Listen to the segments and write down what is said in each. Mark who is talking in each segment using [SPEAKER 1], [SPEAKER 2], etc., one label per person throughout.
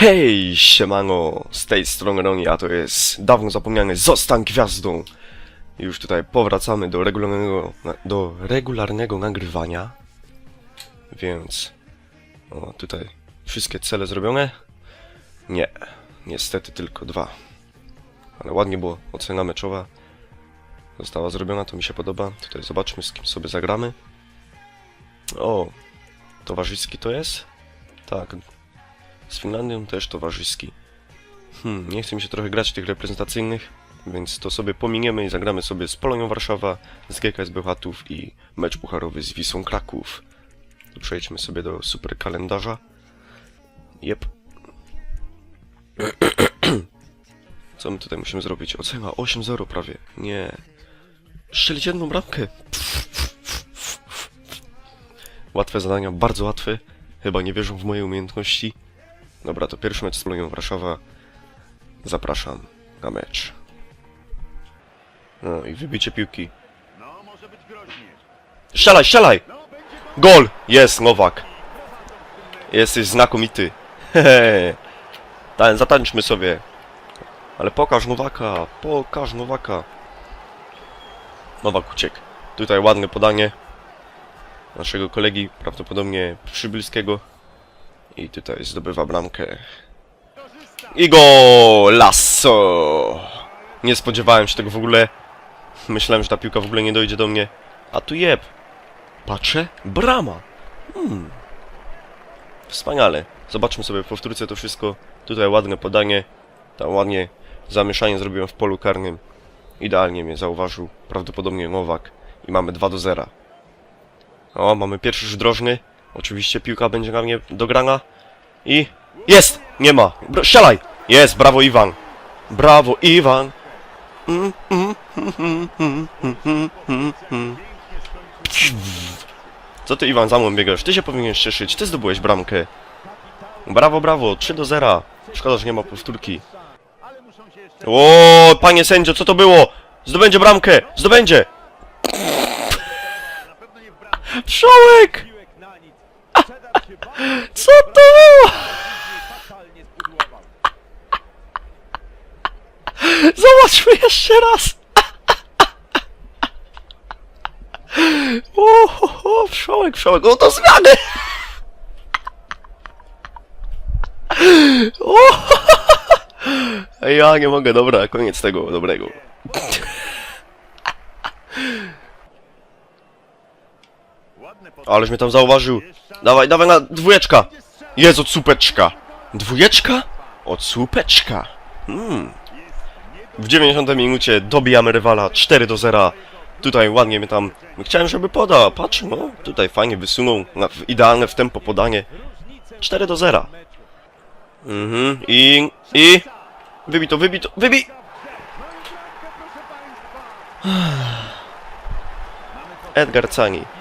[SPEAKER 1] Hej, siemano, z tej strony Roni, a to jest dawno zapomniany Zostań Gwiazdą. Już tutaj powracamy do regularnego, do regularnego nagrywania. Więc, o, tutaj wszystkie cele zrobione? Nie, niestety tylko dwa. Ale ładnie było, ocena meczowa została zrobiona, to mi się podoba. Tutaj zobaczmy, z kim sobie zagramy. O, towarzyski to jest? Tak, z Finlandią też towarzyski. Hmm, nie chce mi się trochę grać tych reprezentacyjnych, więc to sobie pominiemy i zagramy sobie z Polonią Warszawa, z GKS Bełchatów i mecz pucharowy z Wisłą Kraków. To przejdźmy sobie do super kalendarza. Jep. Co my tutaj musimy zrobić? Ocena 8-0 prawie. Nie. Strzelić jedną bramkę. Łatwe zadania, bardzo łatwe. Chyba nie wierzą w moje umiejętności. Dobra, to pierwszy mecz z Polonią Warszawa. Zapraszam na mecz. No i wybicie piłki. Strzelaj, strzelaj! Gol! Jest, Nowak. Jesteś znakomity. Hehe. Tań- Zatańczmy sobie. Ale pokaż Nowaka, pokaż Nowaka. Nowak uciekł. Tutaj ładne podanie naszego kolegi, prawdopodobnie przybylskiego. I tutaj zdobywa bramkę. I go lasso! Nie spodziewałem się tego w ogóle. Myślałem, że ta piłka w ogóle nie dojdzie do mnie. A tu jeb. Patrzę, brama. Hmm. Wspaniale. Zobaczmy sobie w powtórce to wszystko. Tutaj ładne podanie. Tam ładnie zamieszanie zrobiłem w polu karnym. Idealnie mnie zauważył. Prawdopodobnie Nowak. I mamy 2 do 0. O, mamy pierwszy rzut drożny. Oczywiście piłka będzie na mnie dograna. I... Jest! Nie ma! Bra strzelaj! Jest! Brawo Iwan! Brawo Iwan! Mm, mm, mm, mm, mm, mm, mm, mm. Co ty Iwan za mną biegasz? Ty się powinieneś cieszyć, ty zdobyłeś bramkę. Brawo, brawo, 3 do 0. Szkoda, że nie ma powtórki. O, panie sędzio, co to było? Zdobędzie bramkę! Zdobędzie! Wszołek!
[SPEAKER 2] Piłek na nic. Sprzedał się bardzo
[SPEAKER 1] Co to było? Zobaczmy jeszcze raz! O, ho, ho, wszołek, wszołek, o to zmiany! Ja nie mogę, dobra, koniec tego dobrego.
[SPEAKER 2] Ładne pod...
[SPEAKER 1] Aleś mnie tam zauważył. Dawaj, dawaj na dwójeczka. Jest od słupeczka. Dwójeczka? Od słupeczka. Hmm. W 90 minucie dobijamy rywala 4 do 0. Tutaj ładnie mnie tam... Chciałem, żeby podał. Patrz, no. Tutaj fajnie wysunął. Na, w idealne w tempo podanie. 4 do 0. Mhm. I... I... Wybij to, wybij to, wybij! Edgar Cani.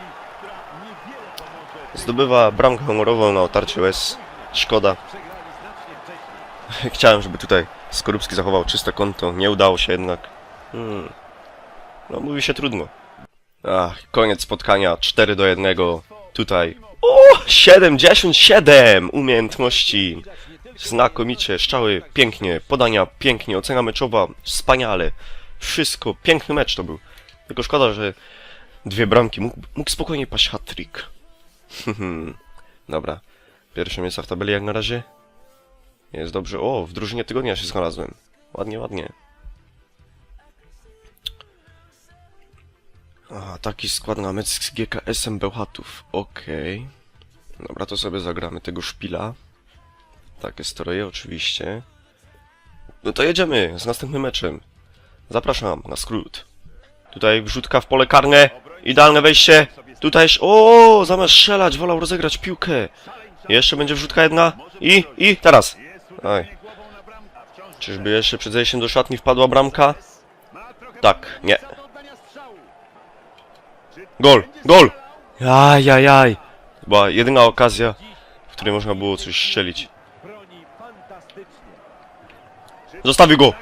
[SPEAKER 1] Zdobywa bramkę honorową na otarciu S. Szkoda. Chciałem, żeby tutaj Skorupski zachował czyste konto. Nie udało się jednak. Hmm. No, mówi się trudno. Ach, koniec spotkania. 4 do 1. Tutaj. O, 77 umiejętności. Znakomicie, strzały pięknie, podania pięknie, ocena meczowa wspaniale. Wszystko, piękny mecz to był. Tylko szkoda, że dwie bramki. Mógł, mógł spokojnie paść hat-trick. Dobra. Pierwsze miejsca w tabeli jak na razie. Jest dobrze. O, w drużynie tygodnia się znalazłem. Ładnie, ładnie. Aha, taki skład na mecz z GKS-em Bełchatów. Okej. Dobra, to sobie zagramy tego szpila. Takie stroje, oczywiście. No to jedziemy z następnym meczem. Zapraszam na skrót. Tutaj wrzutka w pole karne. Idealne wejście. Tutaj... O, zamiast strzelać, wolał rozegrać piłkę. Jeszcze będzie wrzutka jedna. I, i, teraz. Czyżby jeszcze przed zejściem do szatni wpadła bramka? Tak, nie. Gol, gol! Ajajaj. Była jedyna okazja, w której można było coś strzelić. Zostawił go!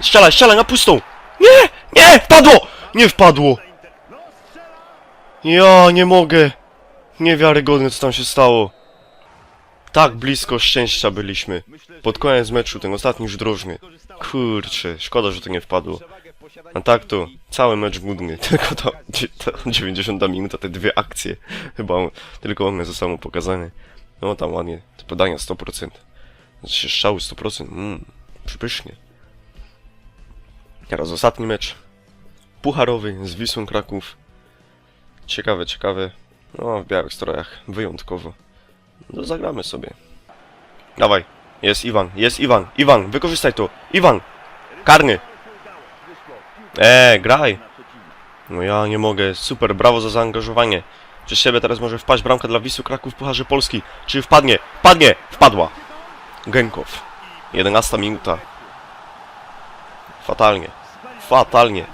[SPEAKER 1] Strzelaj, strzelaj na pustą! Nie! Nie! Wpadło! Nie wpadło! Ja nie mogę! Niewiarygodne co tam się stało. tak blisko szczęścia byliśmy. Pod koniec meczu, ten ostatni już drożny. Kurczę, szkoda, że to nie wpadło. A tak to, cały mecz budny, tylko ta, ta 90 minuta, te dwie akcje, chyba tylko one zostały mu pokazane. No tam ładnie, te podania 100%. Znaczy strzały 100%, mmm, przypysznie. Teraz ostatni mecz. Pucharowy z Wisłą Kraków. Ciekawe, ciekawe. No, w białych strojach, wyjątkowo. No, zagramy sobie. Dawaj, jest Iwan, jest Iwan, Iwan, wykorzystaj to, Iwan, karny. Eee, graj. No ja nie mogę, super, brawo za zaangażowanie. Przez siebie teraz może wpaść bramka dla Wisły Kraków w Pucharze Polski. Czy wpadnie? Wpadnie! Wpadła! Genkow. 11 minuta. Fatalnie. Fatalnie.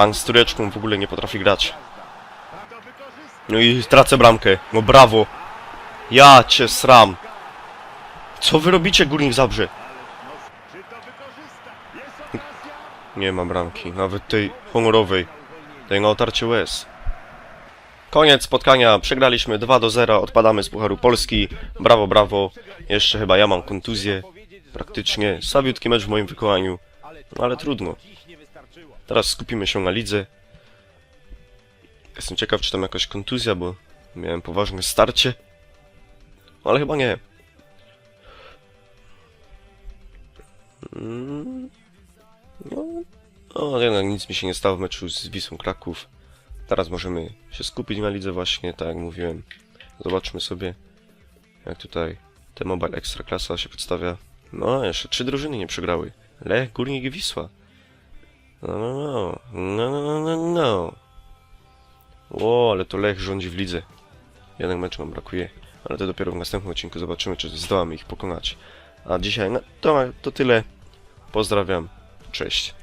[SPEAKER 1] Pan z tureczką w ogóle nie potrafi grać. No i tracę bramkę. No brawo. Ja cię sram. Co wy robicie, Górnik Zabrze? Nie ma bramki, nawet tej honorowej. Tej na otarcie łez. Koniec spotkania, przegraliśmy 2 do 0, odpadamy z Pucharu Polski. Brawo, brawo. Jeszcze chyba ja mam kontuzję. Praktycznie. Słabiutki mecz w moim wykonaniu. No ale trudno. Teraz skupimy się na lidze. Jestem ciekaw, czy tam jakaś kontuzja, bo miałem poważne starcie. Ale chyba nie. Mm, No, no, jednak nic mi się nie stało w meczu z Wisłą Kraków. Teraz możemy się skupić na lidze właśnie, tak jak mówiłem. Zobaczmy sobie, jak tutaj te Mobile Ekstraklasa się przedstawia. No, jeszcze trzy drużyny nie przegrały. Lech, Górnik i Wisła. No, no, no, no, no, no, no, no. O, ale to Lech rządzi w lidze. Jeden mecz nam brakuje, ale to dopiero w następnym odcinku zobaczymy, czy zdołamy ich pokonać. A dzisiaj, no, to, to tyle. Pozdrawiam. Cześć.